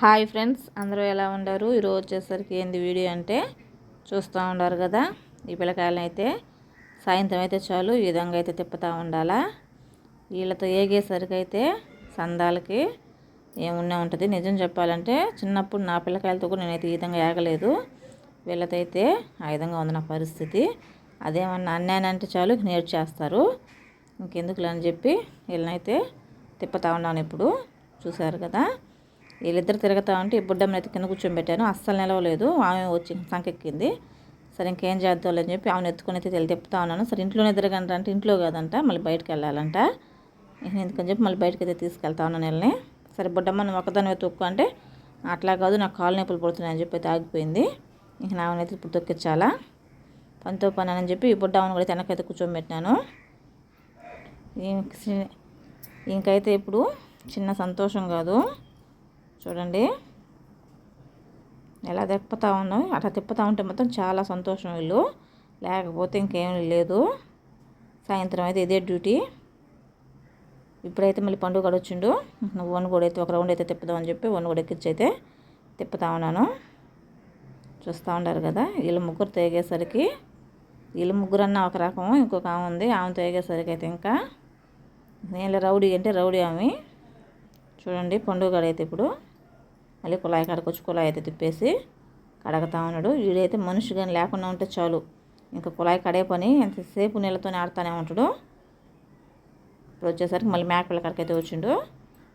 Hi friends అందరూ ఎలా ఉండరు ఈరోజు వచ్చేసరికి ఏంది వీడియో అంటే చూస్తూ ఉండారు కదా ఈ పిల్లకాయలను అయితే సాయంత్రం అయితే చాలు ఈ విధంగా అయితే తిప్పుతూ ఉండాలా? వీళ్ళతో ఏగేసరికి అయితే సందాలకి ఏమున్నా ఉంటుంది. నిజం చెప్పాలంటే చిన్నప్పుడు నా పిల్లకాయలతో కూడా నేనైతే ఈ విధంగా ఏగలేదు. వీళ్ళతో అయితే ఆ విధంగా ఉంది నా పరిస్థితి. అదేమన్నా అన్యాయనంటే చాలు నేర్చేస్తారు ఇంకెందుకులే అని చెప్పి వీళ్ళనైతే తిప్పుతూ ఉన్నాను ఇప్పుడు. చూశారు కదా? వీళ్ళిద్దరు తిరుగుతా ఉంటే ఈ బుడ్డమ్మని అయితే కింద కూర్చోబెట్టాను. అస్సలు నిలవలేదు. ఆమె వచ్చి సంకెక్కింది. సరే ఇంకేం చేద్దాం అని చెప్పి ఆమెను ఎత్తుకుని అయితే తెలియ తిప్పుతా ఉన్నాను. సరే ఇంట్లోనే తిరగంట అంటే ఇంట్లో కాదంట మళ్ళీ బయటకు వెళ్ళాలంట. ఎందుకని చెప్పి మళ్ళీ బయటకు అయితే తీసుకెళ్తా ఉన్నాను వెళ్ళని. సరే బుడ్డమ్మ నువ్వు ఒకదాని తొక్కు అంటే అట్లా కాదు నాకు కాలు నొప్పులు పడుతున్నాయని చెప్పి అయితే ఆగిపోయింది. ఇంక నావనైతే ఇప్పుడు తొక్కించాలా? పనితో పని అని చెప్పి ఈ బుడ్డమ్మను కూడా వెనకైతే కూర్చోబెట్టినాను. ఇంకైతే ఇప్పుడు చిన్న సంతోషం కాదు. చూడండి. ఎలా తిప్పుతా ఉన్నాం అట్లా తిప్పుతూ ఉంటే మొత్తం చాలా సంతోషం వీళ్ళు. లేకపోతే ఇంకేం లేదు. సాయంత్రం అయితే ఇదే డ్యూటీ. ఇప్పుడైతే మళ్ళీ పండుగ వచ్చిండు వన్ కూడా అయితే ఒక రౌండ్ అయితే తిప్పుదామని చెప్పి వన్ కూడా ఎక్కించి అయితే తిప్పుతా ఉన్నాను. చూస్తూ ఉన్నారు కదా వీళ్ళు ముగ్గురు తేగేసరికి వీళ్ళు ముగ్గురు అన్న ఒక రకం ఇంకొక ఆమె ఉంది ఆమె తేగేసరికి అయితే ఇంకా. నేను రౌడీ అంటే రౌడీ ఆమె. చూడండి పండుగ అయితే ఇప్పుడు మళ్ళీ కుళాయి కాడకు వచ్చి కుళాయి అయితే తిప్పేసి కడగతా ఉన్నాడు. వీడైతే మనిషి కానీ లేకుండా ఉంటే చాలు. ఇంకా కుళాయి కడే పని ఎంతసేపు నీళ్ళతోనే ఆడుతూనే ఉంటాడు. ఇప్పుడు వచ్చేసరికి మళ్ళీ మేకపిల్ల కడకైతే వచ్చిండు.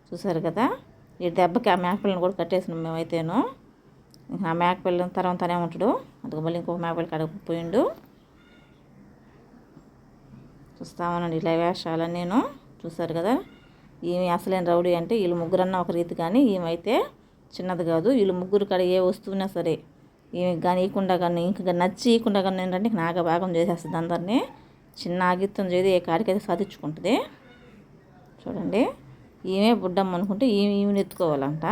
చూసారు కదా ఈ దెబ్బకి ఆ మేకపిల్లని కూడా కట్టేసినాం మేమైతేను. ఇంకా ఆ మేకపిల్లని తర్వాతనే ఉంటాడు. అందుకు మళ్ళీ ఇంకొక మేకపిల్ల కడకు పోయిండు. చూస్తామనండి ఇలా వేషాలని నేను. చూసారు కదా ఈమె అసలేని రౌడీ అంటే వీళ్ళు ముగ్గురన్నా ఒక రీతి కానీ ఈమె చిన్నది కాదు. వీళ్ళు ముగ్గురు కాడ ఏ వస్తువునా సరే ఈమె కానీ ఇవ్వకుండా కానీ ఇంకా నచ్చి ఇవ్వకుండా కానీ ఏంటంటే నాగ భాగం చేసేస్తుంది అందరినీ. చిన్న ఆగిత్యం చేది ఏ కాడికైతే సాధించుకుంటుంది. చూడండి. ఈమె బుడ్డమ్మ అనుకుంటే ఈమె ఈమెను ఎత్తుకోవాలంట.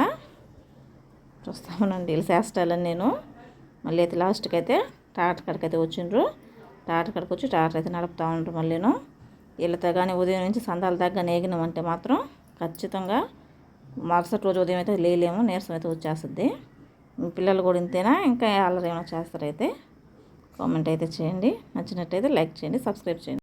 చూస్తామనండి వీళ్ళు చేస్తాలని నేను. మళ్ళీ అయితే లాస్ట్కి అయితే టాటర్ కాడికి అయితే వచ్చిండ్రు. టాటర్ కాడికి వచ్చి టాటర్ అయితే నడుపుతూ ఉంటారు మళ్ళీను. వీళ్ళతో కానీ ఉదయం నుంచి సందాల దగ్గర నేగినామంటే మాత్రం ఖచ్చితంగా మరుసటి రోజు ఉదయం అయితే లేలేము నీరసం అయితే వచ్చేస్తుంది. పిల్లలు కూడా ఇంతేనా? ఇంకా అల్లరి ఏమైనా చేస్తారైతే కామెంట్ అయితే చేయండి. నచ్చినట్టయితే లైక్ చేయండి సబ్స్క్రైబ్ చేయండి.